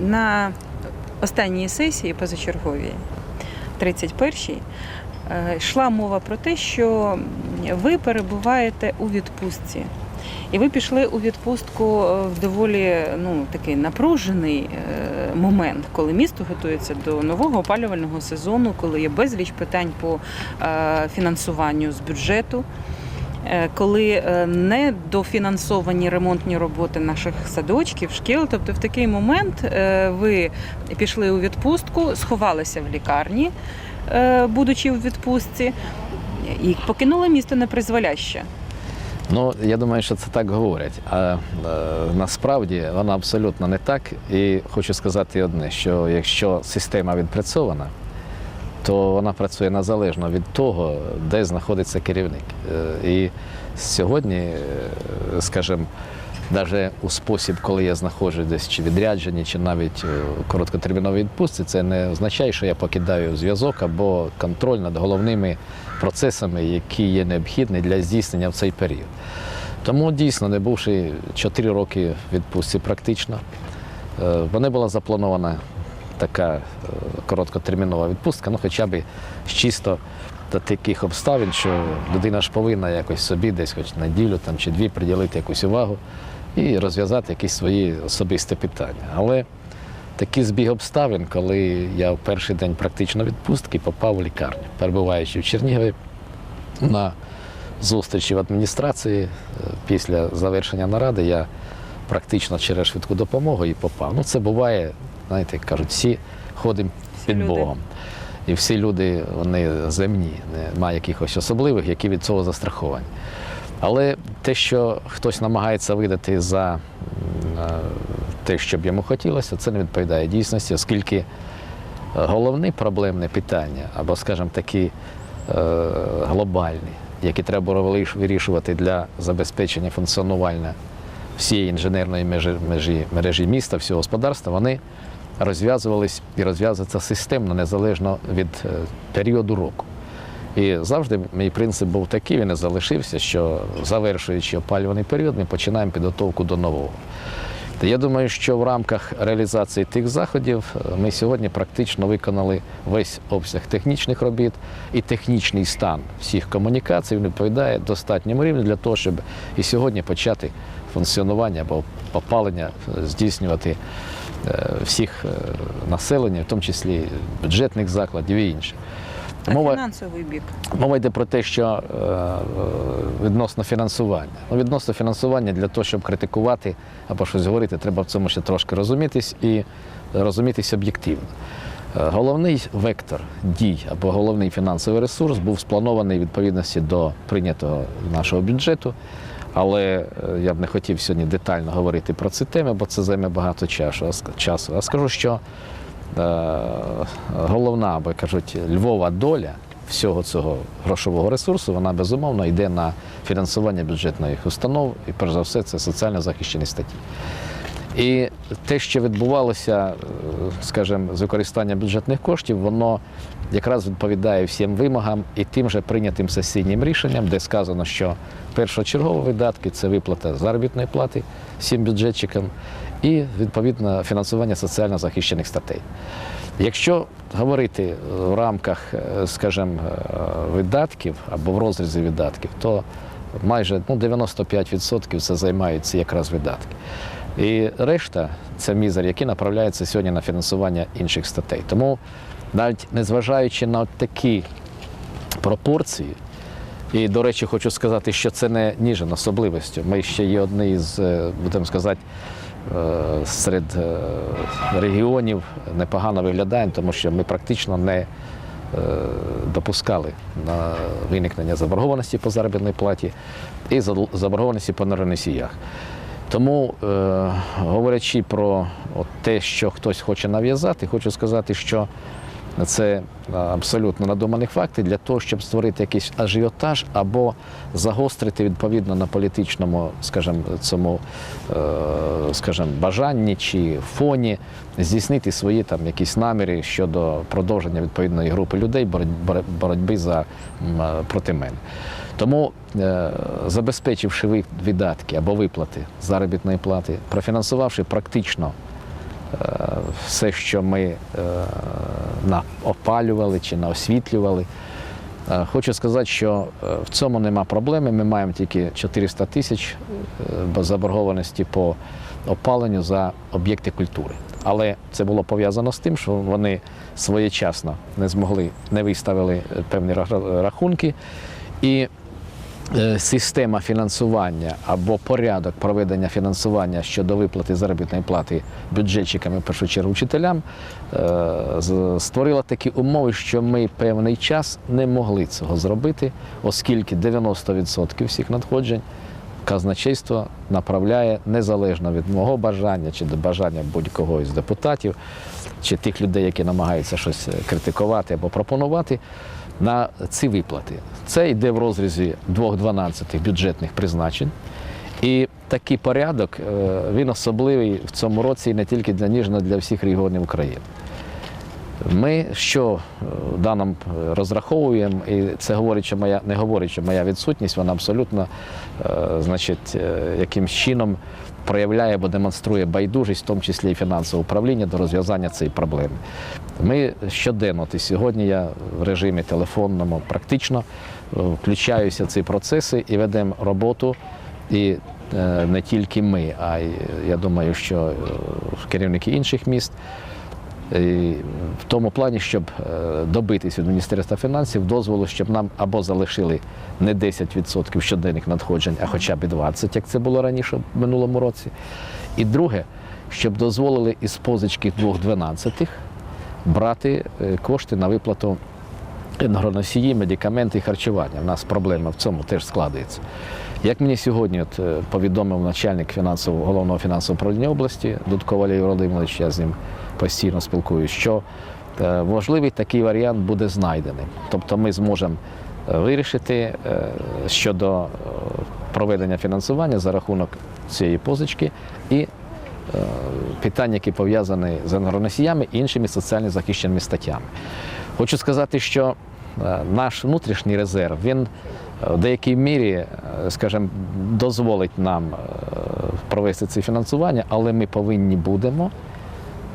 На останній сесії позачерговій, 31-й, е, йшла мова про те, що ви перебуваєте у відпустці. І ви пішли у відпустку е, в доволі ну, такий напружений е, момент, коли місто готується до нового опалювального сезону, коли є безліч питань по фінансуванню з бюджету. Е, Коли е, не дофінансовані ремонтні роботи наших садочків, шкіл, тобто в такий момент е, ви пішли у відпустку, сховалися в лікарні, будучи у відпустці, і покинули місто непризволяще. Ну, я думаю, що це так говорять. А е, насправді вона абсолютно не так. І хочу сказати одне: що якщо система відпрацьована, то вона працює незалежно від того, де знаходиться керівник. Е, І сьогодні, е, скажімо, навіть у спосіб, коли я знаходжусь десь чи відряджені, чи навіть е, короткотерміновій відпустці, це не означає, що я покидаю зв'язок або контроль над головними процесами, які є необхідні для здійснення в цей період. Тому дійсно, не бувши 4 роки відпустці практично, вони була запланована така короткотермінова відпустка, ну хоча б з чисто до таких обставин, що людина ж повинна якось собі десь хоч неділю там, чи дві приділити якусь увагу і розв'язати якісь свої особисті питання. Але такий збіг обставин, коли я в перший день практично відпустки попав у лікарню, перебуваючи в Чернігові на зустрічі в адміністрації е, після завершення наради, я практично через швидку допомогу і попав. Ну, це буває, знаєте, як кажуть, всі ходимо під люди. Богом. І всі люди, вони земні, немає якихось особливих, які від цього застраховані. Але те, що хтось намагається видати за е, те, що б йому хотілося, це не відповідає дійсності, оскільки е, головне проблемне питання, або, скажімо, такі е, глобальні, які треба вирішувати для забезпечення функціонування всієї інженерної межі, межі, мережі міста, всього господарства, вони розв'язувались і розв'язуються системно, незалежно від е, періоду року. І завжди мій принцип був такий, він і залишився, що завершуючи опалюваний період, ми починаємо підготовку до нового. Я думаю, що в рамках реалізації тих заходів е, ми сьогодні практично виконали весь обсяг технічних робіт і технічний стан всіх комунікацій він відповідає достатньому рівню для того, щоб і сьогодні почати функціонування або опалення е, здійснювати всіх е, населення, в тому числі бюджетних закладів і інше. А фінансовий бік. Мова йде про те, що е, е, відносно фінансування. Ну, відносно фінансування для того, щоб критикувати або щось говорити, треба в цьому ще трошки розумітись і розумітись об'єктивно. Е, Головний вектор дій або головний фінансовий ресурс був спланований в відповідності до прийнятого нашого бюджету. Але е, я б не хотів сьогодні детально говорити про ці теми, бо це займе багато часу. А скажу, що е, головна, або кажуть, львова доля всього цього грошового ресурсу, вона безумовно йде на фінансування бюджетних установ, і перш за все це соціально захищені статті. І те, що відбувалося, е, скажімо, з використанням бюджетних коштів, воно якраз відповідає всім вимогам і тим же прийнятим сесійним рішенням, де сказано, що першочергові видатки це виплата заробітної плати всім бюджетчикам і відповідно фінансування соціально захищених статей. Якщо говорити в рамках, е, скажімо, е, видатків або в розрізі видатків, то майже ну, 95% це займаються якраз видатки. І решта це мізер, який направляється сьогодні на фінансування інших статей. Тому навіть незважаючи на такі пропорції, і, до речі, хочу сказати, що це не ніжен особливістю. Ми ще є одні з, е, будемо сказати, е, серед е, регіонів непогано виглядаємо, тому що ми практично не допускали на виникнення заборгованості по заробітній платі і заборгованості по енергоносіях. Тому, е, говорячи про те, що хтось хоче нав'язати, хочу сказати, що це е, абсолютно надумані факти для того, щоб створити якийсь ажіотаж або загострити відповідно на політичному, скажімо, цьому, е, скажімо, бажанні чи фоні здійснити свої там якісь наміри щодо продовження відповідної групи людей бороть- боротьби за е, проти мене. Тому, забезпечивши ви- видатки або виплати заробітної плати, профінансувавши практично все, що ми е, опалювали чи наосвітлювали. Е, Хочу сказати, що е, в цьому нема проблеми. Ми маємо тільки 400 тисяч заборгованості по опаленню за об'єкти культури. Але це було пов'язано з тим, що вони своєчасно не змогли, не виставили певні рахунки. І система фінансування або порядок проведення фінансування щодо виплати заробітної плати бюджетчикам і в першу чергу вчителям е, створила такі умови, що ми певний час не могли цього зробити, оскільки 90% всіх надходжень казначейство направляє незалежно від мого бажання чи до бажання будь-кого із депутатів, чи тих людей, які намагаються щось критикувати або пропонувати, на ці виплати. Це йде в розрізі 2-12 бюджетних призначень. І такий порядок е, він особливий в цьому році і не тільки для Ніжного, для всіх регіонів України. Ми що е, даним е, розраховуємо, і це говорить, що моя не говорить, що моя відсутність, вона абсолютно значить, якимсь чином проявляє або демонструє байдужість, в тому числі і фінансове управління до розв'язання цієї проблеми. Ми щоденно, і сьогодні я в режимі телефонному практично е, включаюся в ці процеси і ведемо роботу. І е, не тільки ми, а я думаю, що е, керівники інших міст. В тому плані, щоб е, добитись від Міністерства фінансів дозволу, щоб нам або залишили не 10% щоденних надходжень, а хоча б 20%, як це було раніше в минулому році. І друге, щоб дозволили із позички 2,12 брати е, кошти на виплату енергоносії, медикаменти і харчування. У нас проблема в цьому теж складається. Як мені сьогодні от, е, повідомив начальник фінансового, головного фінансового управління області Дудко Валерій Володимирович, я з ним постійно спілкуюсь, що е, можливий такий варіант буде знайдений. Тобто ми зможемо е, вирішити щодо проведення фінансування за рахунок цієї позички і питання, які пов'язані з енергоносіями і іншими соціально захищеними статтями. Хочу сказати, що наш внутрішній резерв він в деякій мірі, е, скажімо, дозволить нам е, провести це фінансування, але ми повинні будемо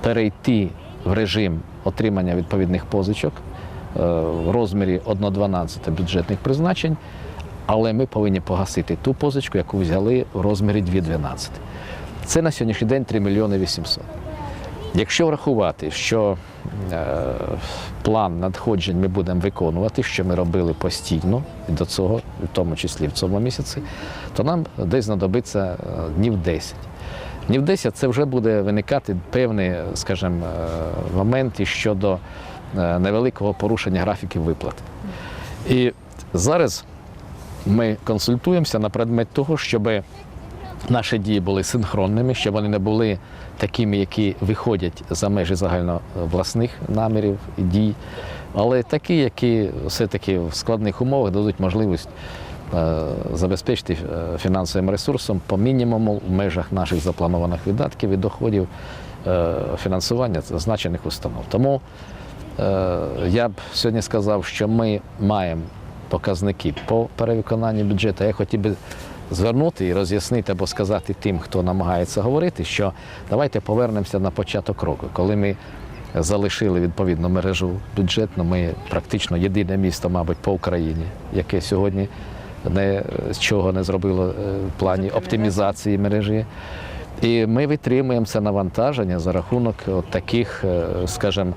перейти в режим отримання відповідних позичок е, в розмірі 1,12 бюджетних призначень, але ми повинні погасити ту позичку, яку взяли в розмірі 2,12. Це на сьогоднішній день 3 мільйони 800. Якщо врахувати, що е, план надходжень ми будемо виконувати, що ми робили постійно до цього, в тому числі в цьому місяці, то нам десь знадобиться е, днів 10. Днів 10 це вже буде виникати певні, скажімо, е, моменти щодо невеликого порушення графіків виплат. І зараз ми консультуємося на предмет того, щоб наші дії були синхронними, щоб вони не були такими, які виходять за межі загальновласних намірів і дій, але такі, які все-таки в складних умовах дадуть можливість е, забезпечити е, фінансовим ресурсом по мінімуму в межах наших запланованих видатків і доходів е, фінансування зазначених установ. Тому я б сьогодні сказав, що ми маємо показники по перевиконанню бюджету. Я хотів би звернути і роз'яснити або сказати тим, хто намагається говорити, що давайте повернемося на початок року, коли ми залишили відповідну мережу бюджетну. Ми практично єдине місто, мабуть, по Україні, яке сьогодні не з чого не зробило е, в плані оптимізації мережі. І ми витримуємо це навантаження за рахунок от таких, е, скажімо,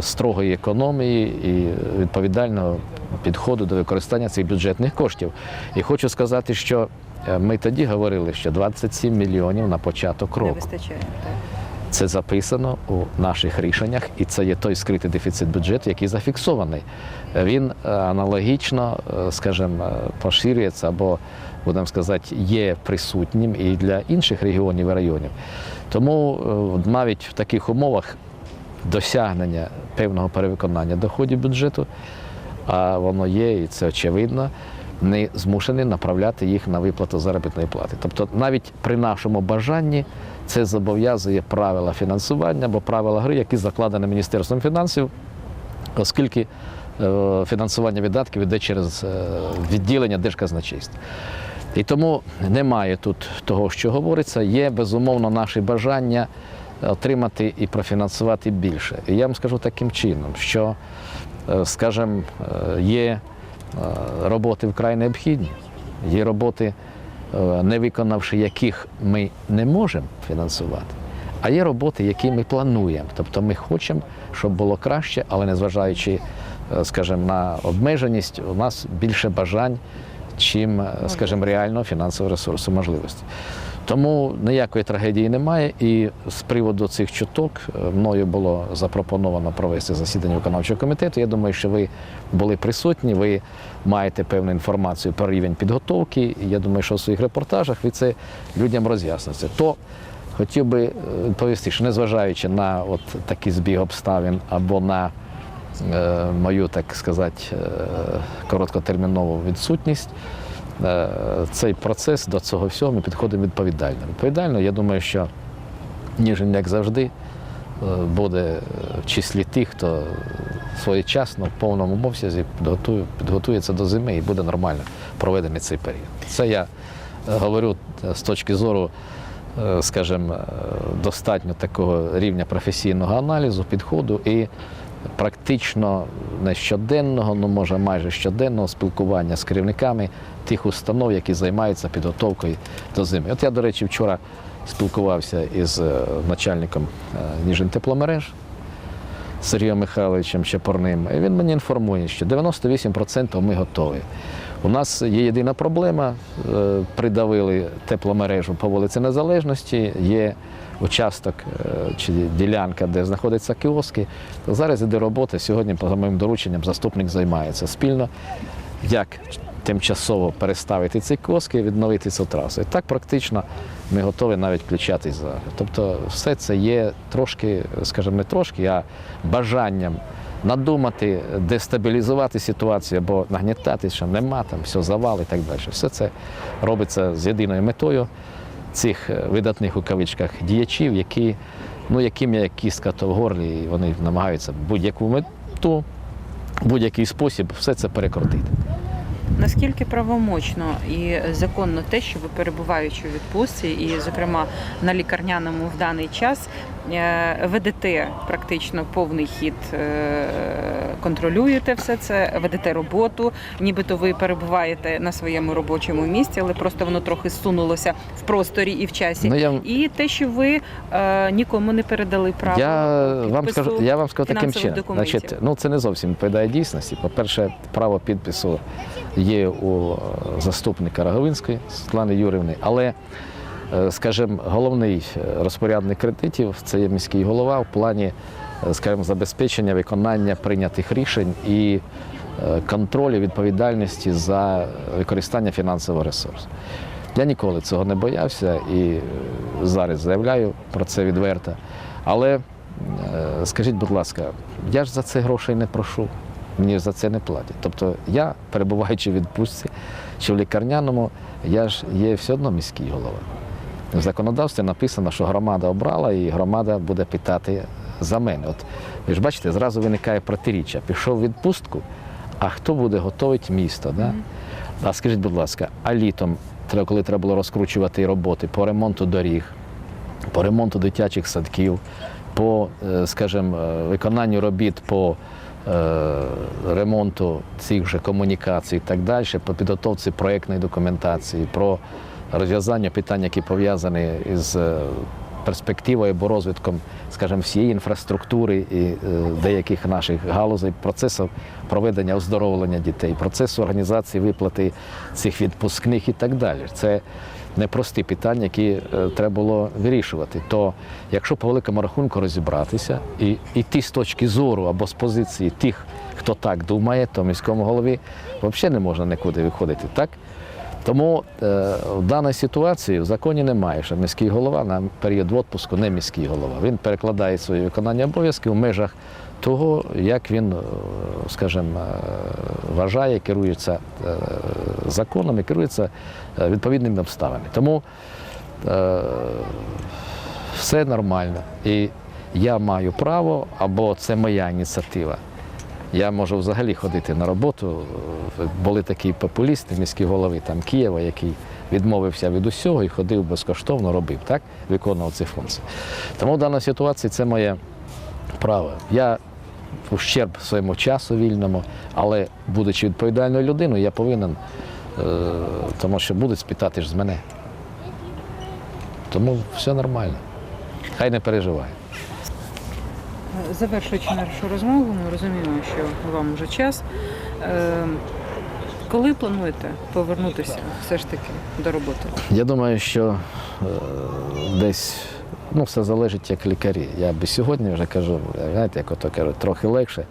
строгої економії і відповідального підходу до використання цих бюджетних коштів. І хочу сказати, що е, ми тоді говорили, що 27 мільйонів на початок Не року. вистачає. Так. Це записано у наших рішеннях, і це є той скритий дефіцит бюджету, який зафіксований. Він е, аналогічно, е, скажімо, е, поширюється або, будемо сказати, є присутнім і для інших регіонів і районів. Тому е, навіть в таких умовах досягнення певного перевиконання доходів бюджету, а воно є, і це очевидно. Не змушені направляти їх на виплату заробітної плати. Тобто, навіть при нашому бажанні це зобов'язує правила фінансування або правила гри, які закладені Міністерством фінансів, оскільки е, фінансування видатків йде через е, відділення Держказначейства. І тому немає тут того, що говориться. Є безумовно наші бажання отримати і профінансувати більше. І я вам скажу таким чином, що, е, скажімо, е, є е, роботи вкрай необхідні, є роботи, не виконавши яких ми не можемо фінансувати. А є роботи, які ми плануємо. Тобто ми хочемо, щоб було краще, але незважаючи, скажімо, на обмеженість, у нас більше бажань, чим, скажімо, реального фінансового ресурсу можливості. Тому ніякої трагедії немає. І з приводу цих чуток е, мною було запропоновано провести засідання виконавчого комітету. Я думаю, що ви були присутні, ви маєте певну інформацію про рівень підготовки. Я думаю, що в своїх репортажах ви це людям роз'ясните. То хотів би е, відповісти, що незважаючи на от такий збіг обставин або на е, мою, так сказати, е, короткотермінову відсутність, цей процес до цього всього ми підходимо відповідально. Відповідально, я думаю, що Ніжин, як завжди, е, буде в числі тих, хто своєчасно в повному обсязі підготує, підготується до зими і буде нормально проведений цей період. Це я е, говорю е, з точки зору, е, скажімо, е, достатньо такого рівня професійного аналізу, підходу і практично не щоденного, ну може майже щоденного спілкування з керівниками тих установ, які займаються підготовкою до зими. От я, до речі, вчора спілкувався із е, начальником е, Ніжин тепломереж Сергієм Михайловичем Чепорним. І він мені інформує, що 98% ми готові. У нас є єдина проблема. е, Придавили тепломережу по вулиці Незалежності, є участок е, чи ділянка, де знаходяться кіоски. Зараз іде робота. Сьогодні, по моїм дорученням, заступник займається спільно, як тимчасово переставити ці кіоски і відновити цю трасу. І так практично ми готові навіть включатись зараз. Тобто все це є трошки, скажімо, не трошки, а бажанням надумати, дестабілізувати ситуацію або нагнітати, що нема там, все завал і так далі. Все це робиться з єдиною метою цих е, видатних у кавичках діячів, які, ну, яким є кістка то в горлі, і вони намагаються будь-яку мету, будь-який спосіб все це перекрутити. Наскільки правомочно і законно те, що ви перебуваючи у відпустці, і, зокрема, на лікарняному в даний час е, ведете практично повний хід, е, контролюєте все це, ведете роботу, нібито ви перебуваєте на своєму робочому місці, але просто воно трохи сунулося в просторі і в часі. Ну, я, І те, що ви е, нікому не передали право я, вам скажу, я вам скажу таким чином. Значить, ну, це не зовсім відповідає дійсності. По-перше, право підпису є у е, заступника Роговинської Світлани Юрівни, але, е, скажімо, головний е, розпорядник кредитів це є міський голова в плані, скажімо, забезпечення виконання прийнятих рішень і контролю відповідальності за використання фінансового ресурсу. Я ніколи цього не боявся і зараз заявляю про це відверто. Але скажіть, будь ласка, я ж за це грошей не прошу, мені за це не платять. Тобто я, перебуваючи в відпустці чи в лікарняному, я ж є все одно міський голова. В законодавстві написано, що громада обрала і громада буде питати за мене. От ви ж бачите, зразу виникає протиріччя. Пішов в відпустку, а хто буде готувати місто? Да? А скажіть, будь ласка, а літом, коли треба було розкручувати роботи по ремонту доріг, по ремонту дитячих садків, по, е, скажімо, е, виконанню робіт по ремонту цих же комунікацій і так далі, по підготовці проєктної документації, про розв'язання питань, які пов'язані із е, перспективою або розвитком, скажімо, всієї інфраструктури і е, деяких наших галузей, процесів проведення оздоровлення дітей, процесу організації виплати цих відпускних і так далі. Це непрості питання, які е, треба було вирішувати. То якщо по великому рахунку розібратися і йти з точки зору або з позиції тих, хто так думає, то міському голові взагалі не можна нікуди виходити. Так? Тому е, в даній ситуації в законі немає, що міський голова на період відпуску не міський голова. Він перекладає свої виконання обов'язків в межах того, як він, е, скажімо, вважає, керується е, законом керується е, відповідними обставинами. Тому е, все нормально. І я маю право, або це моя ініціатива. Я можу взагалі ходити на роботу. Були такі популісти, міські голови там Києва, які відмовився від усього і ходив безкоштовно, робив, так? виконував ці функції. Тому в даній ситуації це моє право. Я ущерб своєму часу вільному, але будучи відповідальною людиною, я повинен, е, тому що будуть спитати ж з мене. Тому все нормально. Хай не переживає. Завершуючи нашу розмову, ми розуміємо, що вам вже час. Е, Коли плануєте повернутися все ж таки до роботи? Я думаю, що е, десь ну, все залежить як лікарі. Я би сьогодні вже кажу, знаєте, як ото кажуть, трохи легше.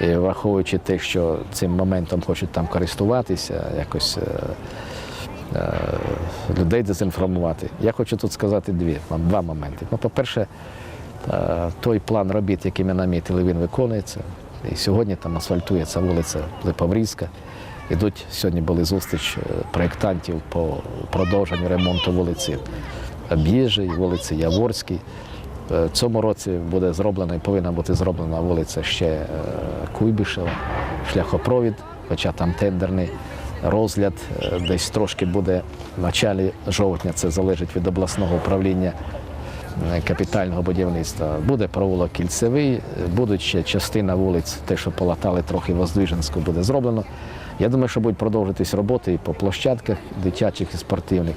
Враховуючи те, що цим моментом хочуть там користуватися, якось е, е, людей дезінформувати. Я хочу тут сказати дві, два моменти. Ну, по-перше, е, той план робіт, який ми намітили, він виконується. І сьогодні там асфальтується вулиця Липоврізька. Ідуть сьогодні були зустріч е, проєктантів по продовженню ремонту вулиці Об'їжджій, вулиці Яворській. Е, цьому році буде зроблена і повинна бути зроблена вулиця ще е, Куйбишева, шляхопровід, хоча там тендерний розгляд е, десь трошки буде в началі жовтня, це залежить від обласного управління капітального будівництва. Буде провулок кільцевий, будуть ще частина вулиць, те, що полатали трохи Воздвиженську, буде зроблено. Я думаю, що будуть продовжитись роботи і по площадках дитячих і спортивних,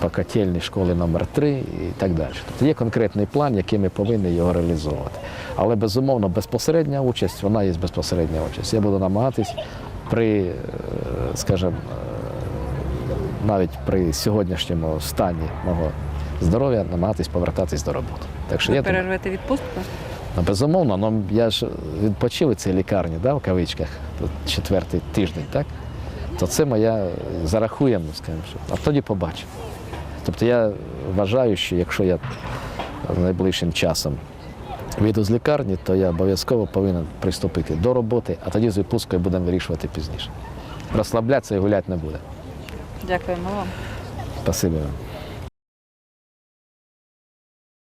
по котельні школи номер 3 і так далі. Тобто є конкретний план, який ми повинні його реалізовувати. Але безумовно, безпосередня участь, вона є безпосередня участь. Я буду намагатись при, е, скажімо, е, навіть при сьогоднішньому стані мого здоров'я намагатись повертатись до роботи. Так що Ви я перервете відпустку? Ну, безумовно, ну, я ж відпочив у цій лікарні, да, в кавичках, тут четвертий тиждень, так? То це моя зарахуємо, скажімо, а тоді побачимо. Тобто я вважаю, що якщо я найближчим часом вийду з лікарні, то я обов'язково повинен приступити до роботи, а тоді з випускою будемо вирішувати пізніше. Розслаблятися і гуляти не буде. Дякуємо вам. Спасибі вам.